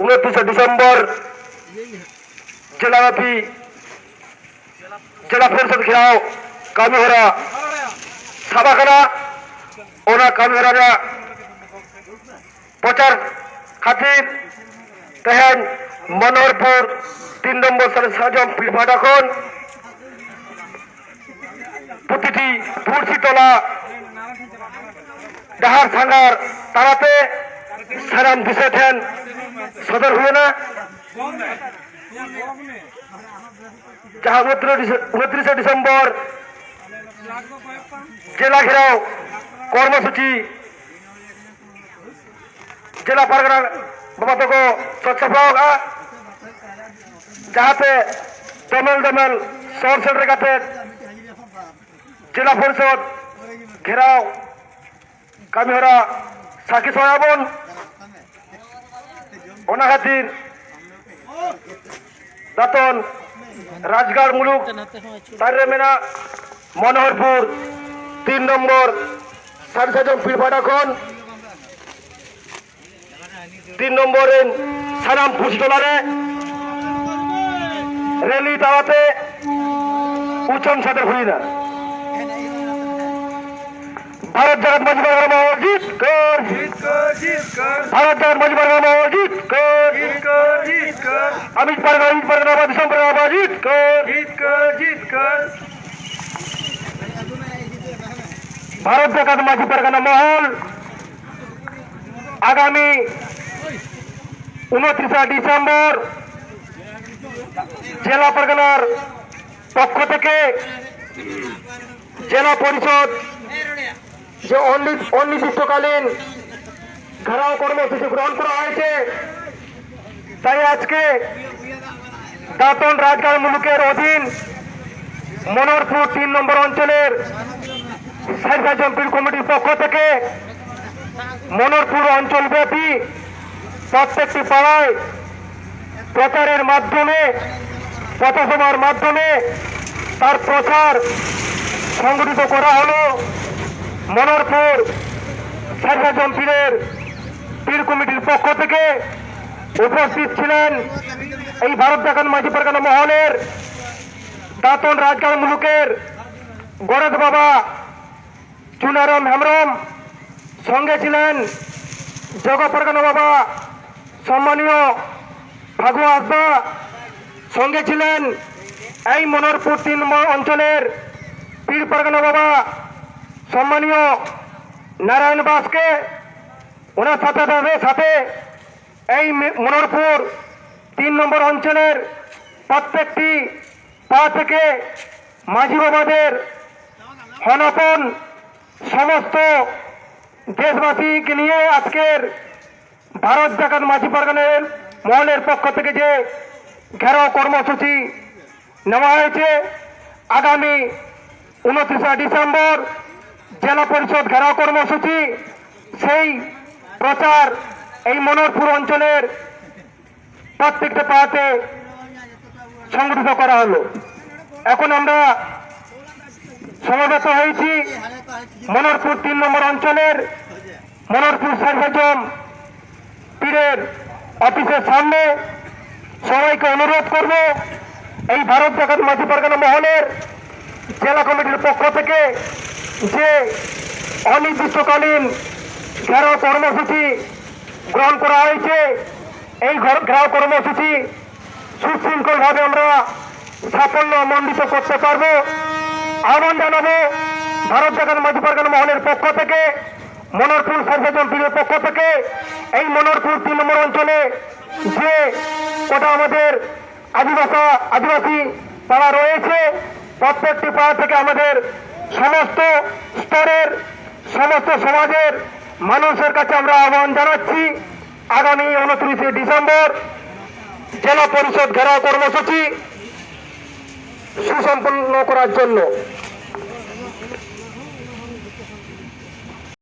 উনত্রিশে ডিসেম্বর জেলাব্যাপী জেলা পরিষদ ঘেরাও কামিহরা সাবাখানা ওনা কামিহরা প্রচার খাতির, তেহেন, মনোহরপুর, তিন নম্বর সালে সাজম পিলফাটাখন প্রতিটি তুলসীতলা ডাহার সাঙ্গার তারাতে সারাম দিছেছেন সদর হয়ে না। যাহা উনত্রিশে ডিসেম্বর। জেলা ঘেরাও কর্মসূচি। জেলা পারগনা বাবা তোকে পাওয়া যাহাতে দমল দমল শহর সেন্টারের কাছে জেলা পরিষদ ঘেরাও। কামিহরা সাকি সয়াবন খাতির দাতন রাজগাড় মুলুক তারে মেনা মনোহরপুর তিন নম্বর সাড়ে সাতজন পিড়পাটাখন তিন নম্বরে সানাম ফুসডলারে রেলি তাওয়াতে উচ্চন সাথে হই না। ভারত জগৎ মজবর মসজিদ কর। ভারত জগৎ মজবর अमित परगना अमित परगना दिसंबर परगना मस्जिद कर ভারত জাকাত মাঝি পারগানা মহল আগামী উনত্রিশে ডিসেম্বর জেলা পরগনার পক্ষ থেকে জেলা পরিষদ যে অনি- অনির্দিষ্টকালীন ঘেরাও কর্মসূচি গ্রহণ করা হয়েছে তাই আজকে দাতন রাজগাঁও মুলুকের অধীন মনোরপুর তিন নম্বর অঞ্চলের সাইফা জম্পির কমিটির পক্ষ থেকে মনোরপুর অঞ্চলব্যাপী প্রত্যেকটি পাড়ায় প্রচারের মাধ্যমে, পথসভার মাধ্যমে তার প্রচার সংগঠিত করা হলো। মনোরপুর সাইফা জম্পিরের পীর কমিটির পক্ষ থেকে উপস্থিত ছিলেন এই ভারত দেখান মাঝি পারগানা মহলের দাতন রাজগাঁও মুলুকের গরদ বাবা চুনারাম হেমরম সঙ্গে ছিলেন জগপরগানা বাবা সম্মানীয় ফাগু আসবা সঙ্গে ছিলেন এই মনোরপুর তিন অঞ্চলের পীর পরগনা বাবা সম্মানীয় নারায়ণ বাসকে, ওনার সাথে সাথে মনোরপুর তিন নম্বর অঞ্চলের প্রত্যেকটি পা থেকে মাঝি বাবাদের হনপন সমস্ত দেশবাসীকে নিয়ে আজকের ভারত জাকাত মাঝি পারগানের মহলের পক্ষ থেকে যে ঘেরাও কর্মসূচি নেওয়া হয়েছে, আগামী উনত্রিশে ডিসেম্বর জেলা পরিষদ ঘেরাও কর্মসূচি, সেই প্রচার এই মনোরপুর অঞ্চলের প্রত্যেকটা পাড়াতে সংগঠিত করা হলো। এখন আমরা সমবেত হয়েছি মনোরপুর তিন নম্বর অঞ্চলের মনোরপুর সার্ভেজম পীরের অফিসের সামনে। সবাইকে অনুরোধ করব, এই ভারত জাগাত মাঝি পারগানা মহলের জেলা কমিটির পক্ষ থেকে যে অনির্দিষ্টকালীন ঘেরাও কর্মসূচি গ্রহণ করা হয়েছে। এই ঘর- ঘেরাও কর্মসূচি সুশৃঙ্খলভাবে আমরা সাফল্য মণ্ডিত করতে পারব। আহ্বান জানাব ভারত জাগান মাঝি পারগানা মহলের পক্ষ থেকে, মনোরপুর সার্ভেজন পীরের পক্ষ থেকে। এই মনোরপুর তিন নম্বর অঞ্চলে যে কটা আমাদের আদিবাসা আদিবাসী পাড়া রয়েছে, প্রত্যেকটি পাড়া থেকে আমাদের সমস্ত স্তরের, সমস্ত সমাজের মানুষের কাছে আমরা আহ্বান জানাচ্ছি, আগামী উনত্রিশে ডিসেম্বর জেলা পরিষদ ঘেরাও কর্মসূচি সুসম্পন্ন করার জন্য।